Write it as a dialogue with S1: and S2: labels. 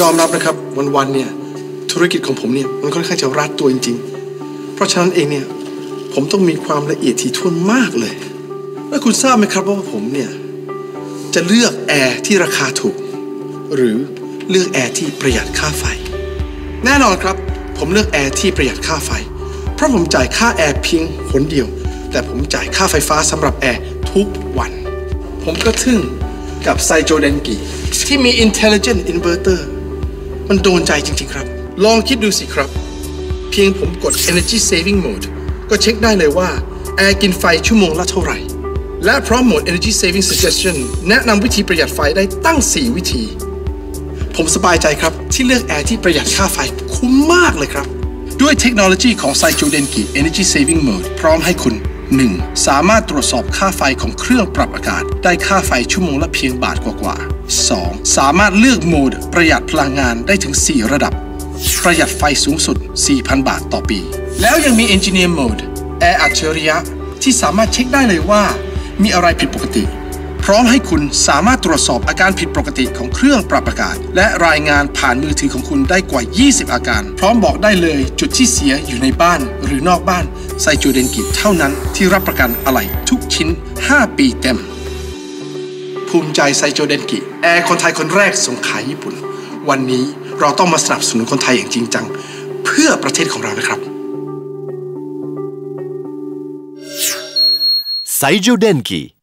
S1: ยอมรับนะครับวันๆเนี่ยธุรกิจของผมเนี่ยมันค่อนข้างจะรัดตัวจริง ๆ เพราะฉะนั้นเองเนี่ยผมต้องมีความละเอียดถี่ถ้วนมากเลย แล้วคุณทราบไหมครับว่าผมเนี่ยจะเลือกแอร์ที่ราคาถูก หรือเลือกแอร์ที่ประหยัดค่าไฟ แน่นอนครับผมเลือกแอร์ที่ประหยัดค่าไฟ เพราะผมจ่ายค่าแอร์เพียงหนเดียว แต่ผมจ่ายค่าไฟฟ้าสำหรับแอร์ทุกวัน ผมก็ทึ่งกับไซโจเดนกิที่มี intelligent inverter มันโดนใจจริง ๆ ครับ ลองคิดดูสิครับ เพียงผมกด energy saving mode ก็เช็คได้เลยว่า แอร์กินไฟชั่วโมงละเท่าไหร่ และพร้อมโหมด energy saving suggestion แนะนำวิธีประหยัดไฟได้ตั้ง 4 วิธี ผมสบายใจครับที่เลือกแอร์ที่ประหยัดค่าไฟคุ้มมากเลยครับ ด้วยเทคโนโลยีของไซจูเดนกิ Energy Saving Mode พร้อมให้คุณ 1. สามารถตรวจสอบค่าไฟของเครื่องปรับอากาศ ได้ค่าไฟชั่วโมงละเพียงบาทกว่าๆ 2. สามารถเลือกโหมดประหยัดพลังงานได้ถึง 4 ระดับ ประหยัดไฟสูงสุด 4,000 บาทต่อปี แล้วยังมี Engineer Mode แอร์อัจฉริยะที่สามารถเช็คได้เลยว่า มีอะไรผิดปกติ พร้อมให้คุณสามารถตรวจสอบอาการผิดปกติของเครื่องปรับอากาศ และรายงานผ่านมือถือของคุณได้กว่า 20 อาการ พร้อมบอกได้เลยจุดที่เสียอยู่ในบ้านหรือนอกบ้านไซจูเดนกิเท่านั้นที่รับประกันอะไหล่ทุกชิ้น 5 ปีเต็ม ภูมิใจไซโจเดนกิ แอร์คนไทยคนแรกส่งขายญี่ปุ่น วันนี้เราต้องมาสนับสนุนคนไทยอย่างจริงจัง เพื่อประเทศของเรานะครับ
S2: Saijo Denki